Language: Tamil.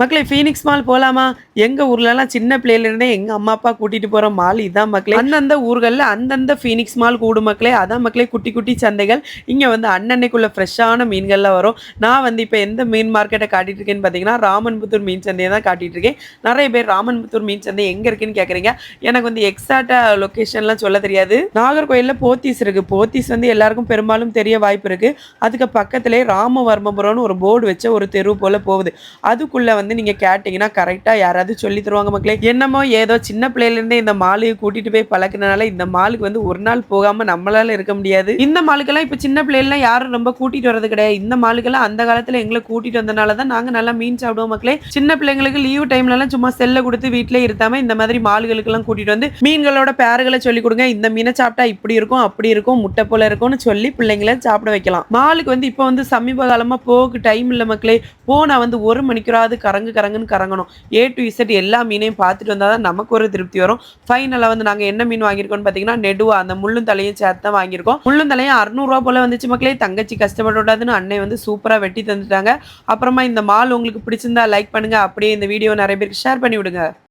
மக்களே ஃபீனிக்ஸ் மால் போகலாமா எங்கள் ஊர்லலாம் சின்ன பிள்ளையிலேருந்தே எங்கள் அம்மா அப்பா கூட்டிகிட்டு போகிற மால் இதான் மக்களே. அந்தந்த ஊர்களில் அந்தந்த ஃபீனிக்ஸ் மால் கூடு மக்களே. அதான் மக்களே குட்டி குட்டி சந்தைகள். இங்கே வந்து அன்னன்னைக்குள்ள ஃப்ரெஷ்ஷான மீன்கள்லாம் வரும். நான் வந்து இப்போ எந்த மீன் மார்க்கெட்டை காட்டிகிட்டு இருக்கேன்னு பார்த்தீங்கன்னா ராமன்புத்தூர் மீன் சந்தையை தான் காட்டிகிட்டு இருக்கேன். நிறைய பேர் ராமன்புத்தூர் மீன் சந்தை எங்கே இருக்குன்னு கேட்குறீங்க எனக்கு வந்து எக்ஸாக்டாக லொக்கேஷன்லாம் சொல்ல தெரியாது. நாகர்கோயிலில் போத்தீஸ் இருக்குது போத்தீஸ் வந்து எல்லாருக்கும் பெரும்பாலும் தெரிய வாய்ப்பு இருக்குது அதுக்கு பக்கத்திலே ராமவர்மபுரம்னு ஒரு போர்டு வச்ச ஒரு தெரு போல் போகுது. அதுக்குள்ளே வந்து நீங்கள் கேட்டிங்கன்னா கரெக்டாக யாராவது சொல்லி தருவாங்க மக்களே. என்னமோ ஏதோ சின்ன பிள்ளையிலேருந்தே இந்த மாலுக்கு கூட்டிகிட்டு போய் பழக்கினால இந்த மாலுக்கு வந்து ஒரு நாள் போகாமல் நம்மளால இருக்க முடியாது. இந்த மாலுக்கெல்லாம் இப்போ சின்ன பிள்ளைகள்லாம் யாரும் ரொம்ப கூட்டிகிட்டு வரது கிடையாது. இந்த மாலுக்கெல்லாம் அந்த காலத்தில் எங்களை கூட்டிகிட்டு வந்தனால தான் நாங்கள் நல்லா மீன் சாப்பிடுவோம் மக்களே. சின்ன பிள்ளைங்களுக்கு லீவ் டைம்லலாம் சும்மா செல்லை கொடுத்து வீட்டிலே இருக்காம இந்த மாதிரி மாலுகளுக்கெல்லாம் கூட்டிகிட்டு வந்து மீன்களோட பேர்களை சொல்லி கொடுங்க. இந்த மீனை சாப்பிட்டா இப்படி இருக்கும் அப்படி இருக்கும் முட்டை போல இருக்கும்னு சொல்லி பிள்ளைங்களை சாப்பிட வைக்கலாம். மாலுக்கு வந்து இப்போ வந்து சமீப காலமாக போக டைம் இல்லை மக்களே. போனால் வந்து ஒரு மணிக்கூறாவது கறங்கு கரங்குன்னு கரங்கணும். ஏ டு இசட் எல்லா மீனையும் பார்த்துட்டு வந்தால் தான் நமக்கு ஒரு திருப்தி வரும். ஃபைனலாக வந்து நாங்கள் என்ன மீன் வாங்கியிருக்கோம்னு பார்த்தீங்கன்னா நெடுவா அந்த முள்ளும் தலையும் சேர்த்து தான் வாங்கியிருக்கோம். முள்ளும் தலையும் அறுநூறுவா போல் வந்துச்சு மக்களே. தங்கச்சி கஷ்டப்படக்கூடாதுன்னு அன்னை வந்து சூப்பராக வெட்டி தந்துட்டாங்க. அப்புறமா இந்த மால் உங்களுக்கு பிடிச்சிருந்தா லைக் பண்ணுங்க. அப்படியே இந்த வீடியோ நிறைய பேருக்கு ஷேர் பண்ணி விடுங்க.